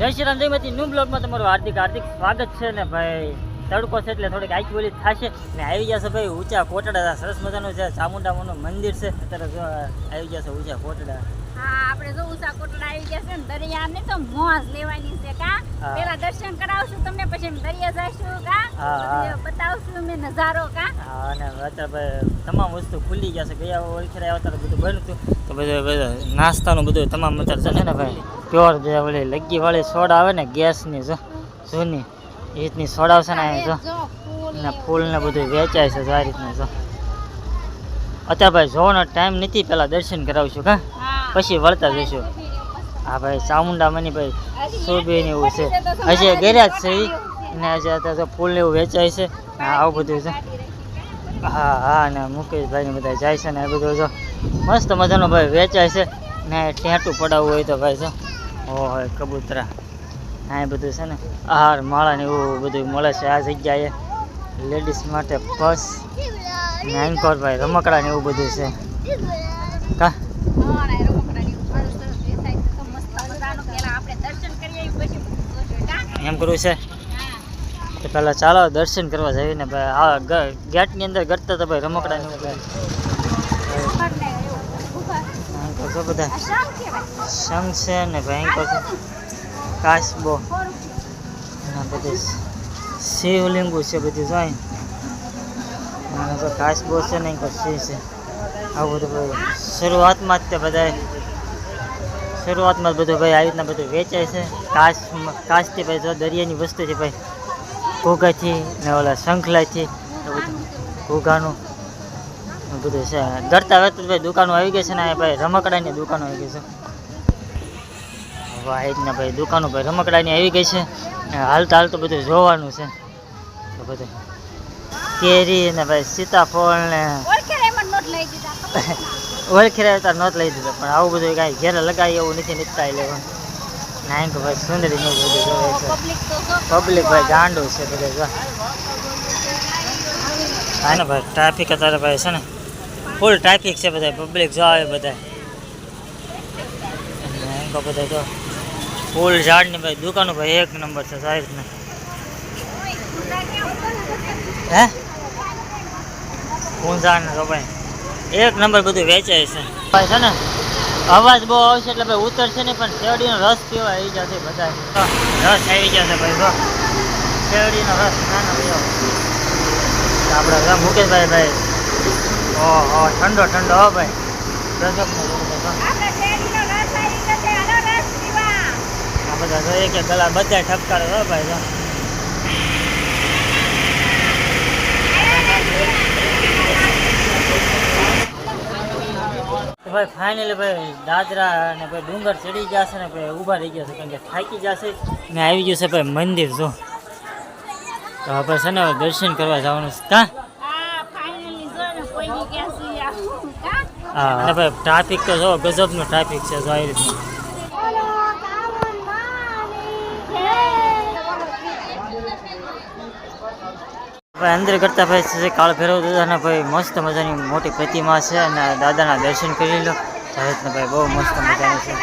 જય શ્રી રામ જયમતી ન્યૂ બ્લોગમાં તમારું હાર્દિક હાર્દિક સ્વાગત છે ને ભાઈ તડકો છે એટલે થોડીક આંખ બોલી થશે. ને આવી જશે ભાઈ ઊંચા કોટડા સરસ મજાનું છે ચામુંડામાંનું મંદિર છે. અત્યારે જો આવી જશે ઊંચા કોટડા. હા આપણે જો ઉષા કોટડા આવી ગયા છે ને દરિયાને તો મોજ લેવાની છે કા? પેલા દર્શન કરાવશું તમને પછી દરિયા જઈશું કા? બતાવશું નજારો કા? હા, અને અત્યારે તમામ વસ્તુ ખુલી ગયા છે. ગયા ઓળખી આવ્યા બધું બન્યું હતું. તો બધું બધું નાસ્તાનું બધું તમામ અત્યારે છે ને ભાઈ? પ્યોર જે ઓલી લગી વાળી સોડ આવે ને ગેસની જો જૂની એ રીતની સોડા આવશે ને અહીંયા જો જો ને ફૂલ ને બધું વેચાય છે જો આ રીતનું જો. અત્યારે ભાઈ જોવાનો ટાઈમ નથી પહેલાં દર્શન કરાવશું કા? હા. પછી વળતા જઈશું. હા ભાઈ ચામુંડા મની ભાઈ શોભે ને એવું છે. હજી ગેરેજ છે. ઈ. ને હજી અત્યારે ફૂલ ને એવું વેચાય છે. આવું બધું છે. હા હા ને મુકેશભાઈ ને બધા જાય છે ને એ બધું જો. મસ્ત મજાનો ભાઈ વેચાય છે. ને ટેટું પડાવવું હોય તો ભાઈ જો. ઓહો કબૂતરા. અહીં બધું છે ને, આહાર, માળા ને એવું બધું મળે છે આ જગ્યાએ. લેડીઝ માટે પર્સ ને આંકોર ભાઈ રમકડા ને એવું બધું છે. કા? એમ કરવું છે? તો પહેલાં ચાલો દર્શન કરવા જઈએ ભાઈ, આ ગેટની અંદર ગરતા તો ભાઈ રમકડા ને એવું. છો બધા શંખ છે ને ભયંકર છે કાચબો અને બધું શિવલિંગુ છે બધું જોઈ. અને તો છે ને આંકો શિવ છે. આવું બધું શરૂઆતમાં જ તે બધા શરૂઆતમાં જ બધું ભાઈ આવી રીતના બધું વેચાય છે. કાચ કાચથી ભાઈ જો દરિયાની વસ્તુથી ભાઈ. ઘોઘાથી ને ઓલા શંખલાથી ઘોઘાનું. બધું છે. ડરતા વેત ભાઈ દુકાનો આવી ગઈ છે ને ભાઈ રમકડાની દુકાનો આવી ગઈ છે. વાહ ને ભાઈ દુકાનો ભાઈ રમકડાની આવી ગઈ છે. હાલતા હાલતું બધું જોવાનું છે. બધું. કેરી ને ભાઈ સીતાફળ ને ઓળખે એમાં નોટ લઈ દીધા ખબર છે? ઓળખી રહ્યા તાર નહોત લઈ દીધો પણ આવું બધું કાંઈ ઘેરે લગાવી એવું નથી નીકળતા લેવાનું. નાયક ભાઈ સુંદરી નું બધું જોવે છે. પબ્લિક પબ્લિક ભાઈ ગાંડું છે બધે જો. હા ને ભાઈ ટ્રાફિક અત્યારે ભાઈ છે ને ફૂલ ટ્રાફિક છે બધા પબ્લિક જો આવે બધા કહો બધા તો ફૂલ ઝાડ ને ભાઈ દુકાનો ભાઈ એક નંબર છે, સાહેબ ને. હે? ઊંઝા ને તો ભાઈ એક નંબર બધું વેચાય છે. ભાઈ છે ને, અવાજ બહુ આવશે એટલે ભાઈ ઉતરશે નહીં, પણ શેરડીનો રસ પીવા આવી જશે બધા રસ આવી જશે ભાઈ, જો. શેરડીનો રસ નાનો પીવો આપણે મુકેશભાઈ ભાઈ ઓહો ઠંડો ઠંડો હો ભાઈ. બધો. આપણે જોઈએ કે ગલા બધા ઠપકારે હો ભાઈ જો. તો ભાઈ ફાઇનલી ભાઈ દાદરા અને ભાઈ ડુંગર ચડી ગયા છે ને ભાઈ ઊભા રહી ગયા છે. કારણ કે થાકી જશે ને આવી ગયું છે ભાઈ મંદિર જો. તો હવે છે ને દર્શન કરવા જવાનું છે. કા આ ફાઇનલી જો ને કોઈ ગયા છે આવું કા હા અને ભાઈ ટ્રાફિક તો જો ગજબનો ટ્રાફિક છે જો આવી રીતનું. ભાઈ અંદર કરતા ભાઈ કાળ ભૈરવ દાદાના ભાઈ મસ્ત મજાની મોટી પ્રતિમા છે અને દાદાના દર્શન કરી લો. આવી ભાઈ બહુ મસ્ત મજાની છે.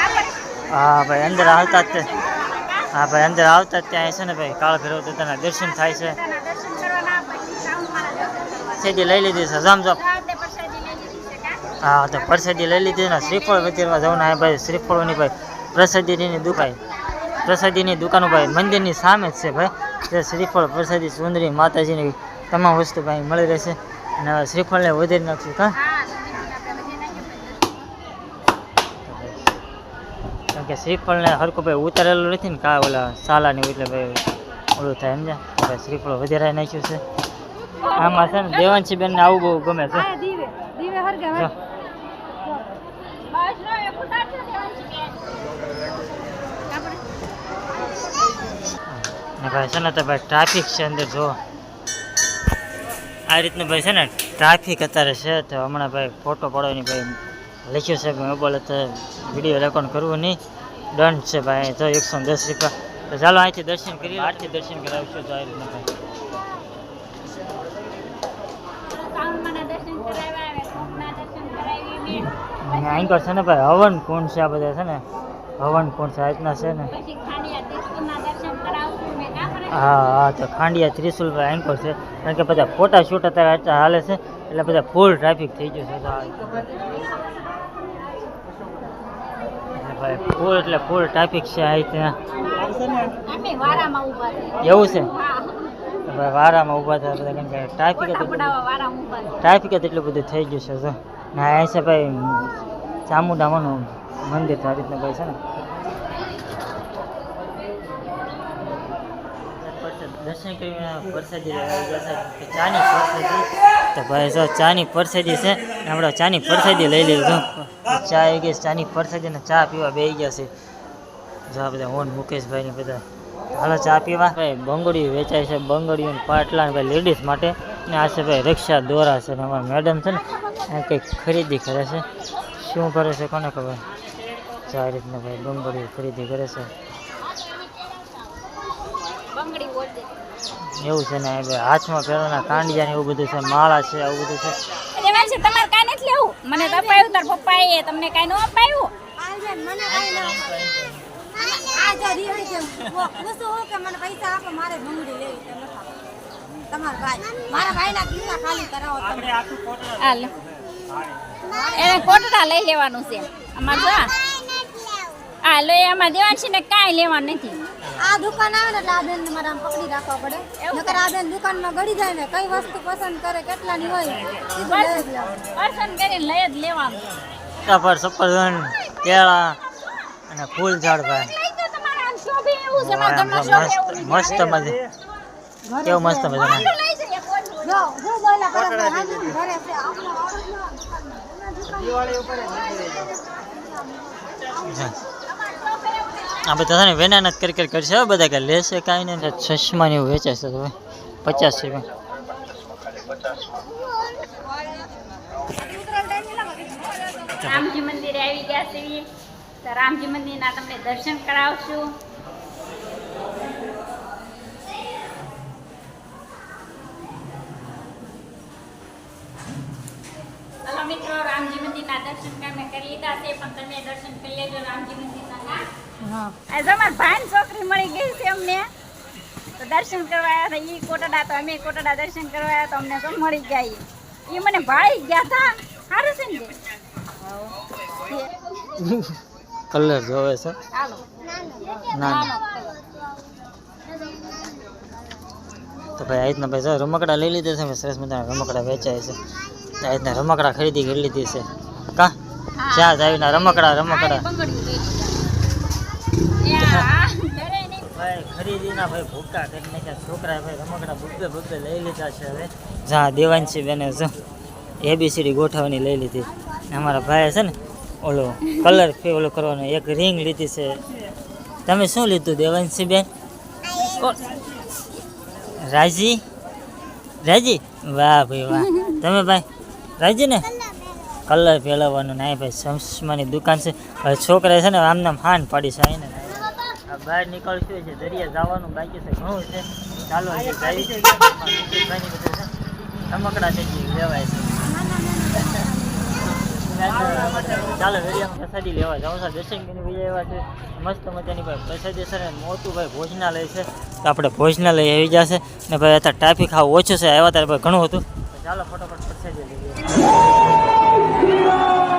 હા ભાઈ અંદર આવતા જ હા ભાઈ અંદર આવતા જ ત્યાં છે ને ભાઈ કાળ ભૈરવ દાદાના દર્શન થાય છે. સેદી લઈ લીધી છે. જામ જામ રાતે પ્રસાદી લઈ લીધી છે કા હા તો પ્રસાદી લઈ લીધી ને શ્રીફળ વગેરેમાં જવું ને ભાઈ શ્રીફળોની ભાઈ પ્રસાદીની દુકાન પ્રસાદીની દુકાનો ભાઈ મંદિરની સામે જ છે ભાઈ. જે શ્રીફળ પ્રસાદી સુંદરી માતાજીની તમામ વસ્તુ ભાઈ મળી રહેશે. અને હવે શ્રીફળને વધારી નાખશું નાખ્યું કારણ કે શ્રીફળને હરખું ભાઈ ઉતારેલું નથી ને કા ઓલા સાલાની એટલે ભાઈ ઓલું થાય સમજ્યા ભાઈ શ્રીફળ વધારે નાખ્યું છે. આમાં છે ને દેવાંશી બેનને આવું બહુ ગમે છે. ભાઈ છે ને તો ભાઈ ટ્રાફિક છે અંદર જો. આ રીતનું ભાઈ છે ને ટ્રાફિક અત્યારે છે તો હમણાં ભાઈ ફોટો પાડવાની ભાઈ લખ્યું છે ભાઈ મોબાઈલ તો વીડિયો રેકોર્ડ કરવું નહીં. દંડ છે ભાઈ. તો એકસો દસ રૂપિયા. તો ચાલો અહીંથી દર્શન કરીએ આરથી દર્શન કરાવીશું તો આ રીતના ભાઈ શ્રાવણ માના દર્શન કરાવ્યા હવે કોકના દર્શન કરાવી બેન અને અહીં છે ને ભાઈ હવન કુંડ છે આ બધા છે ને. હવન કુંડ છે આ રીતના છે ને. હા હા તો ખાંડિયા ત્રિશુલભાઈ એન્કોર છે. કારણ કે બધા ફોટા શૂટ અત્યારે હાલે છે એટલે બધા ફૂલ ટ્રાફિક થઈ ગયું છે. ભાઈ ફૂલ એટલે ફૂલ ટ્રાફિક છે આ ત્યાં એવું છે? ભાઈ વારામાં ઊભા થયા બધા કેમ કે ટ્રાફિક ટ્રાફિક એટલું બધું થઈ ગયું છે ના આ છે ભાઈ ચામુંડામાનું મંદિર આ રીતના ભાઈ છે ને? દર્શન કરીને પરસાદી ચાની પ્રસાદી તો ભાઈ જો ચાની પ્રસાદી છે, આપણે ચાની પ્રસાદી લઈ લીધું. ચા આવી ગઈ ચાની પ્રસાદી ને ચા પીવા બેસી ગયા છે. જો બધા ઓન મુકેશભાઈ બધા. હાલો ચા પીવા. ભાઈ, બંગડીઓ વેચાય છે, બંગડીઓ પાટલા ભાઈ લેડીઝ માટે. ને આ છે ભાઈ રિક્ષા દોરા છે, ને અમારા મેડમ છે ને કંઈક ખરીદી કરે છે. શું કરે છે કોને ખબર? છે આ રીતના ભાઈ ડુંગળી ખરીદી કરે છે. એવું છે ને એટલે ભાઈ હાથમાં પહેરવાના કાંડિયા ને એવું બધું છે માળા છે આવું બધું છે. તમારે કાંઈ નથી લેવું? મને તો અપાયું તાર પપ્પાએ તમને કાંઈ ન અપાયું? આ જો રીહી છે. હું પૂછું કે મને પૈસા આપો મારે ભૂંગળી લેવી છે નથી આપવી. તમારા ભાઈ મારા ભાઈના ખિસ્સા ખાલી કરાવો તમે. હાલ. એને કોટડા લઈ લેવાનું છે. અમાર જો આ. હા આમાં એમાં દેવાનું છે ને કાંઈ લેવાનું નથી. આ દુકાન આવે ને એટલે આ બેન મારે આમ પકડી રાખવા પડે. નકર આ બેન દુકાનમાં ગળી જાય ને કઈ વસ્તુ પસંદ કરે કેટલાની હોય લઈ. પસંદ કરીને લઈ જ લેવાનું. પર સફરજન કેળા અને ફૂલ ઝાડ ભાઈ. લઈ મસ્ત મજા. કેવું મસ્ત મજાનું આટલું લઈ જઈએ કોટડું. જો જો બોલા કરે છે, હાજર ઘરે છે આપણો વાળો આ બધા ને વેના જ કરી કરી કરશે હો બધા કે લેશે કાંઈ નહીં. ચશ્મા ને એવું વેચાશે છે તો પચાસ રૂપિયા. રામજી મંદિરે આવી ગયા છીએ. તો રામજી મંદિરના તમને દર્શન કરાવશું હલો મિત્રો રામજી મંદિરના દર્શન અમે કરી લીધા છે પણ તમે દર્શન કરી લેજો રામજી મંદિરના હા. અમારા ભાઈ છોકરી મળી ગઈ છે અમને. તો દર્શન કરવા આવ્યા હતા ઈ કોટડા તો અમે કોટડા દર્શન કરવા આવ્યા તો અમને તો મળી ગયા એ મને ભાળી ગયા હતા. સારું છે ને? કલર જોવે છે? ચાલો ના ના. તો ભાઈ આ રીતના ભાઈ જો રમકડા લઈ લીધા છે સરસ મજાના રમકડા વેચાય છે. આ રીતના રમકડા ખરીદી કરી લીધી છે. કા જ્યાં ના રમકડા રમકડા. ભાઈ ખરીદીના ભાઈ ભૂકા કરી નાખ્યા છોકરા ભાઈ રમકડા બુબ્બે બુબ્બે લઈ લીધા છે હવે. જ્યાં દેવાંશી બેને જો એબીસીડી ગોઠવવાની લઈ લીધી. અમારા ભાઈ છે ને ઓલો કલર ફી ઓલો કરવાનો એક રિંગ લીધી છે. તમે શું લીધું દેવાંશી બેન? રાજી? રાજી? વાહ ભાઈ વાહ. તમે ભાઈ રાજી ને? કલર ફેલાવવાનું ના ભાઈ ચશ્માની દુકાન છે. હવે છોકરા છે ને આમ નામ હાન પાડી છે આઈને આ બહાર નીકળશું છે, દરિયા જવાનું બાકી છે, ઘણું છે. ચાલો. ભાઈની છે. જે લેવાય છે. ચાલો દરિયામાં પ્રસાદી લેવા જાઉં છું. દર્શન કરીને બીજા એવા છે. મસ્ત મજાની ભાઈ પ્રસાદી છે મોટું ભાઈ ભોજનાલય છે. તો આપણે ભોજનાલય આવી જશે ને ભાઈ અત્યારે ટ્રાફિક આવું ઓછું છે. આવ્યા ત્યારે ભાઈ ઘણું હતું. ચાલો ફટાફટ પ્રસાદી લઈ ¡Viva!